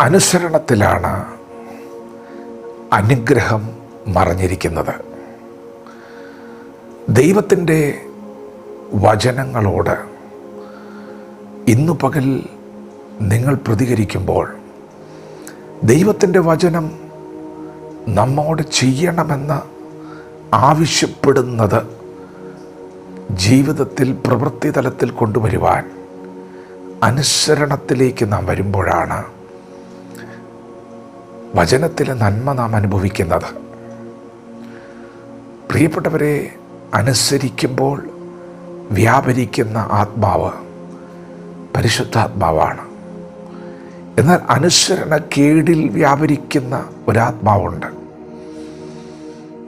അനുസരണത്തിലാണ് അനുഗ്രഹം മറഞ്ഞിരിക്കുന്നത്. ദൈവത്തിന്റെ വചനങ്ങളോട് ഇന്നു പകൽ നിങ്ങൾ പ്രതികരിക്കുമ്പോൾ ദൈവത്തിന്റെ വചനം നമ്മോട് ചെയ്യണമെന്ന് ആവശ്യപ്പെടുന്നത് ജീവിതത്തിൽ പ്രവൃത്തി തലത്തിൽ കൊണ്ടുവരുവാൻ അനുസരണത്തിലേക്ക് നാം വരുമ്പോഴാണ്. വചനത്തിലെ നന്മ നാം അനുഭവിക്കുന്നത്. പ്രിയപ്പെട്ടവരെ അനുസരിക്കുമ്പോൾ വ്യാപരിക്കുന്ന ആത്മാവ് പരിശുദ്ധാത്മാവാണ്. എന്നാൽ അനുസരണക്കേടിൽ വ്യാപരിക്കുന്ന ഒരാത്മാവുണ്ട്.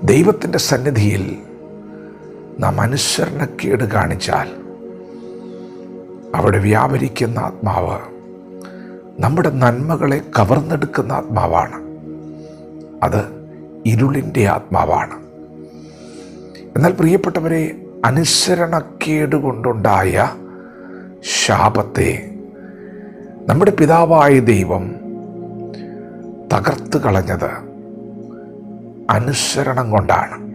ദൈവത്തിന്റെ സന്നിധിയിൽ നാം അനുസരണക്കേട് കാണിച്ചാൽ അവിടെ വ്യാപരിക്കുന്ന ആത്മാവ് നമ്മുടെ നന്മകളെ കവർന്നെടുക്കുന്ന ആത്മാവാണ്. അത് ഇരുളിന്റെ ആത്മാവാണ്. എന്നാൽ പ്രിയപ്പെട്ടവരെ അനുസരണക്കേട് കൊണ്ടുണ്ടായ ശാപത്തെ നമ്മുടെ പിതാവായ ദൈവം തകർത്ത് കളഞ്ഞത് അനുസരണം കൊണ്ടാണ്.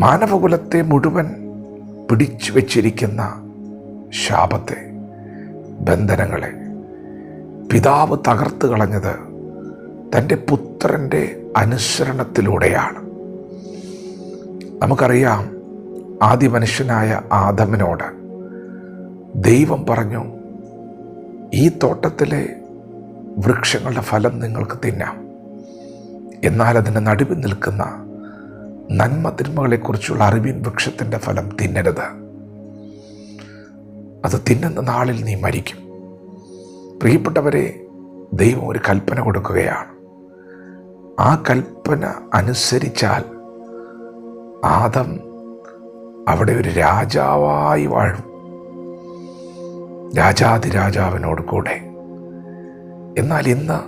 മാനവകുലത്തെ മുഴുവൻ പിടിച്ചു വച്ചിരിക്കുന്ന ശാപത്തെ ബന്ധനങ്ങളെ പിതാവ് തകർത്ത് കളഞ്ഞത് തന്റെ പുത്രന്റെ അനുസരണത്തിലൂടെയാണ്. നമുക്കറിയാം ആദ്യ മനുഷ്യനായ ആദമിനോട് ദൈവം പറഞ്ഞു ഈ തോട്ടത്തിലെ വൃക്ഷങ്ങളുടെ ഫലം നിങ്ങൾക്ക് തിന്നാം. എന്നാൽ അതിന് നടുവിൽ നിൽക്കുന്ന നന്മ തിന്മകളെക്കുറിച്ചുള്ള അറിവിൻ വൃക്ഷത്തിന്റെ ഫലം തിന്നരുത്. അത് തിന്നുന്ന നാളിൽ നീ മരിക്കും. പ്രിയപ്പെട്ടവരെ ദൈവം ഒരു കൽപ്പന കൊടുക്കുകയാണ്. ആ കൽപ്പന അനുസരിച്ചാൽ ആദം അവിടെ ഒരു രാജാവായി വാഴും. രാജാതിരാജാവിനോട് കൂടെ. എന്നാൽ ഇന്ന്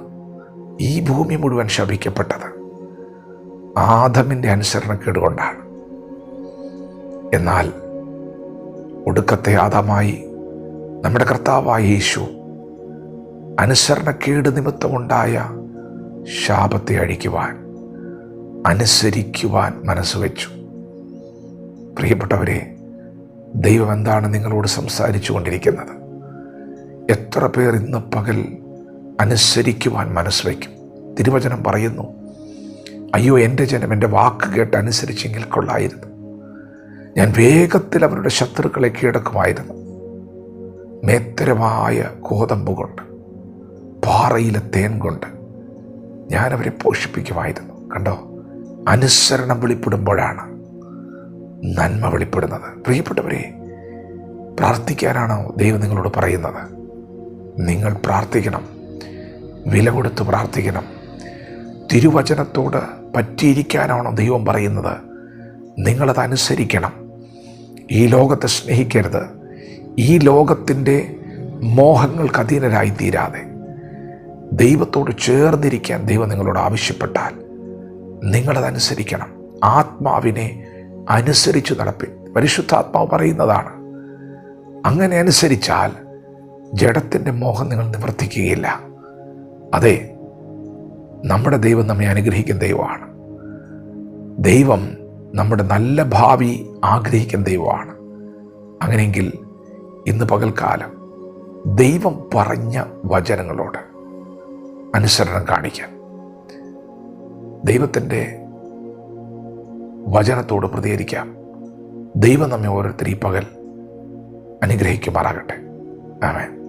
ഈ ഭൂമി മുഴുവൻ ശപിക്കപ്പെട്ടത് ആദമിന്റെ അനുസരണക്കേട് കൊണ്ടാണ്. എന്നാൽ ഒടുക്കത്തെ ആദമായി നമ്മുടെ കർത്താവായ യേശു അനുസരണക്കേട് നിമിത്തമുണ്ടായ ശാപത്തെ അഴിക്കുവാൻ അനുസരിക്കുവാൻ മനസ്സ് വെച്ചു. പ്രിയപ്പെട്ടവരെ ദൈവം എന്താണ് നിങ്ങളോട് സംസാരിച്ചു കൊണ്ടിരിക്കുന്നത്? എത്ര പേർ ഇന്ന് പകൽ അനുസരിക്കുവാൻ മനസ്സ് വയ്ക്കും തിരുവചനം പറയുന്നു അയ്യോ എന്റെ ജനം എന്റെ വാക്ക് കേട്ട് അനുസരിച്ചെങ്കിൽ കൊള്ളായിരുന്നു. ഞാൻ വേഗത്തിൽ അവരുടെ ശത്രുക്കളെ കീഴടക്കുമായിരുന്നു. മേത്തരമായ കോതമ്പ് കൊണ്ട് പാറയിലെ തേൻ കൊണ്ട് ഞാൻ അവരെ പോഷിപ്പിക്കുമായിരുന്നു. കണ്ടോ? അനുസരണം വെളിപ്പെടുമ്പോഴാണ് നന്മ വെളിപ്പെടുന്നത്. പ്രിയപ്പെട്ടവരെ പ്രാർത്ഥിക്കാനാണോ ദൈവം നിങ്ങളോട് പറയുന്നത്? നിങ്ങൾ പ്രാർത്ഥിക്കണം. വില കൊടുത്ത് പ്രാർത്ഥിക്കണം. തിരുവചനത്തോട് പറ്റിയിരിക്കാനാണോ ദൈവം പറയുന്നത്? നിങ്ങളത് അനുസരിക്കണം. ഈ ലോകത്തെ സ്നേഹിക്കരുത്. ഈ ലോകത്തിന്റെ മോഹങ്ങൾക്ക് അധീനരായി തീരാതെ ദൈവത്തോട് ചേർന്നിരിക്കാൻ ദൈവം നിങ്ങളോട് ആവശ്യപ്പെട്ടാൽ നിങ്ങളതനുസരിക്കണം. ആത്മാവിനെ അനുസരിച്ച് നടപ്പിൻ പരിശുദ്ധാത്മാവ് പറയുന്നതാണ് അങ്ങനെ അനുസരിച്ചാൽ ജഡത്തിന്റെ മോഹം നിങ്ങൾ നിവർത്തിക്കുകയില്ല. അതെ നമ്മുടെ ദൈവം നമ്മെ അനുഗ്രഹിക്കുന്ന ദൈവമാണ്. ദൈവം നമ്മുടെ നല്ല ഭാവി ആഗ്രഹിക്കുന്ന ദൈവമാണ്. അങ്ങനെയെങ്കിൽ ഇന്ന് പകൽക്കാലം ദൈവം പറഞ്ഞ വചനങ്ങളോട് അനുസരണം കാണിക്കാൻ ദൈവത്തിന്റെ വചനത്തോട് പ്രതികരിക്കാം. ദൈവം നമ്മെ ഓരോരുത്തർ ഈ പകൽ അനുഗ്രഹിക്കുമാറാകട്ടെ. ആമേൻ.